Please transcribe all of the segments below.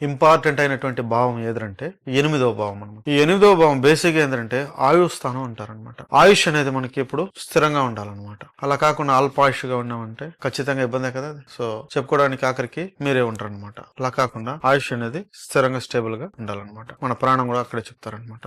Important అయినటువంటి భావం ఏదంటే ఎనిమిదవ భావం అనమాట ఈ ఎనిమిదవ భావం బేసిక్ ఏంటంటే ఆయుష్ స్థానం అంటారనమాట ఆయుష్ అనేది మనకి ఎప్పుడు స్థిరంగా ఉండాలన్నమాట. అలా కాకుండా అల్పాయుష్గా ఉన్నామంటే ఖచ్చితంగా ఇబ్బందే కదా సో చెప్పుకోవడానికి ఆఖరికి మీరే ఉంటారు అనమాట అలా కాకుండా ఆయుష్ అనేది స్థిరంగా స్టేబుల్గా ఉండాలన్నమాట. మన ప్రాణం కూడా అక్కడే చెప్తారనమాట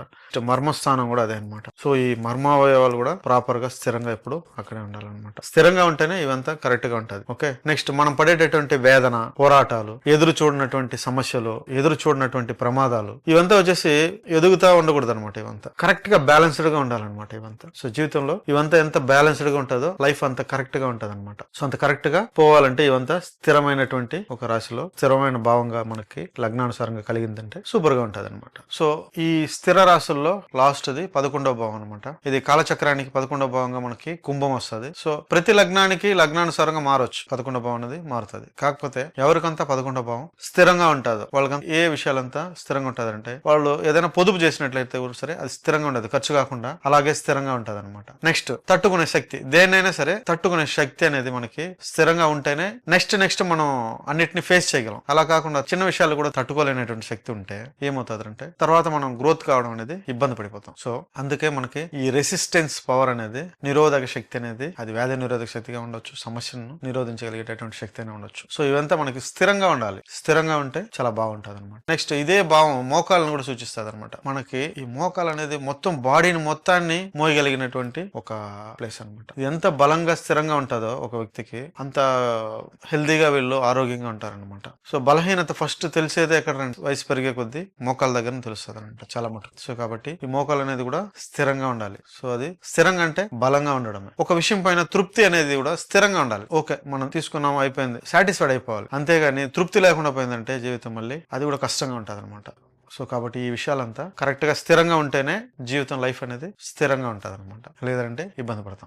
మర్మస్థానం కూడా అదే అనమాట సో ఈ మర్మావయవాలు కూడా ప్రాపర్గా స్థిరంగా ఎప్పుడు అక్కడే ఉండాలన్నమాట. స్థిరంగా ఉంటేనే ఇవంతా కరెక్ట్గా ఉంటది. ఓకే నెక్స్ట్ మనం పడేటటువంటి వేదన పోరాటాలు ఎదురు చూడనటువంటి సమస్యలు ఎదురు చూడనటువంటి ప్రమాదాలు ఇవంతా వచ్చేసి ఎదుగుతా ఉండకూడదు అనమాట ఇవంతా. కరెక్ట్గా బ్యాలెన్స్డ్గా ఉండాలన్నమాట ఇవంతా. సో జీవితంలో ఇవంతా ఎంత బ్యాలెన్స్డ్గా ఉంటుందో లైఫ్ అంత కరెక్ట్గా ఉంటది అనమాట సో అంత కరెక్ట్గా పోవాలంటే ఇవంతా స్థిరమైనటువంటి ఒక రాశిలో స్థిరమైన భావంగా మనకి లగ్నానుసారంగా కలిగిందంటే సూపర్గా ఉంటది అనమాట సో ఈ స్థిర రాశుల్లో లాస్ట్ ది పదకొండవ భావం అనమాట ఇది కాలచక్రానికి పదకొండవ భావంగా మనకి కుంభం వస్తుంది. సో ప్రతి లగ్నానికి లగ్నానుసారంగా మారొచ్చు. పదకొండవ భావం అనేది మారుతుంది. కాకపోతే ఎవరికంతా పదకొండవ భావం స్థిరంగా ఉంటుందో వాళ్ళకి ఏ విషయాలంతా స్థిరంగా ఉంటుంది అంటే వాళ్ళు ఏదైనా పొదుపు చేసినట్లయితే కూడా సరే అది స్థిరంగా ఉండదు ఖర్చు కాకుండా అలాగే స్థిరంగా ఉంటది అనమాట నెక్స్ట్ తట్టుకునే శక్తి. దేన్నైనా సరే తట్టుకునే శక్తి అనేది మనకి స్థిరంగా ఉంటేనే నెక్స్ట్ నెక్స్ట్ మనం అన్నిటిని ఫేస్ చేయగలం. అలా కాకుండా చిన్న విషయాలు కూడా తట్టుకోలేనటువంటి శక్తి ఉంటే ఏమవుతుంది అంటే తర్వాత మనం గ్రోత్ కావడం అనేది ఇబ్బంది పడిపోతాం. సో అందుకే మనకి ఈ రెసిస్టెన్స్ పవర్ అనేది నిరోధక శక్తి అనేది అది వ్యాధి నిరోధక శక్తిగా ఉండొచ్చు సమస్యను నిరోధించగలిగేటటువంటి శక్తి అయినా ఉండొచ్చు. సో ఇవంతా మనకి స్థిరంగా ఉండాలి. స్థిరంగా ఉంటే చాలా బాగుంటుంది అనమాట నెక్స్ట్ ఇదే భావం మోకాలను కూడా సూచిస్తుంది అనమాట మనకి ఈ మోకాలు అనేది మొత్తం బాడీని మొత్తాన్ని మోయగలిగినటువంటి ఒక ప్లేస్ అనమాట ఇది ఎంత బలంగా స్థిరంగా ఉంటుందో ఒక వ్యక్తికి అంత హెల్దీగా వీళ్ళు ఆరోగ్యంగా ఉంటారనమాట సో బలహీనత ఫస్ట్ తెలిసేదే ఎక్కడ వయసు పెరిగే కొద్దీ మోకాల దగ్గర తెలుస్తుంది అనమాట చాలా మటుకు. సో కాబట్టి ఈ మోకాలు అనేది కూడా స్థిరంగా ఉండాలి. సో అది స్థిరంగా అంటే బలంగా ఉండడమే. ఒక విషయం పైన తృప్తి అనేది కూడా స్థిరంగా ఉండాలి. ఓకే మనం తీసుకున్నాం అయిపోయింది. సాటిస్ఫైడ్ అయిపోవాలి. అంతేగాని తృప్తి లేకుండా పోయిందంటే జీవితం మళ్ళీ అది కూడా కష్టంగా ఉంటుంది అనమాట సో కాబట్టి ఈ విషయాలంతా కరెక్ట్గా స్థిరంగా ఉంటేనే జీవితం లైఫ్ అనేది స్థిరంగా ఉంటుంది అనమాట లేదంటే ఇబ్బంది పడతాం.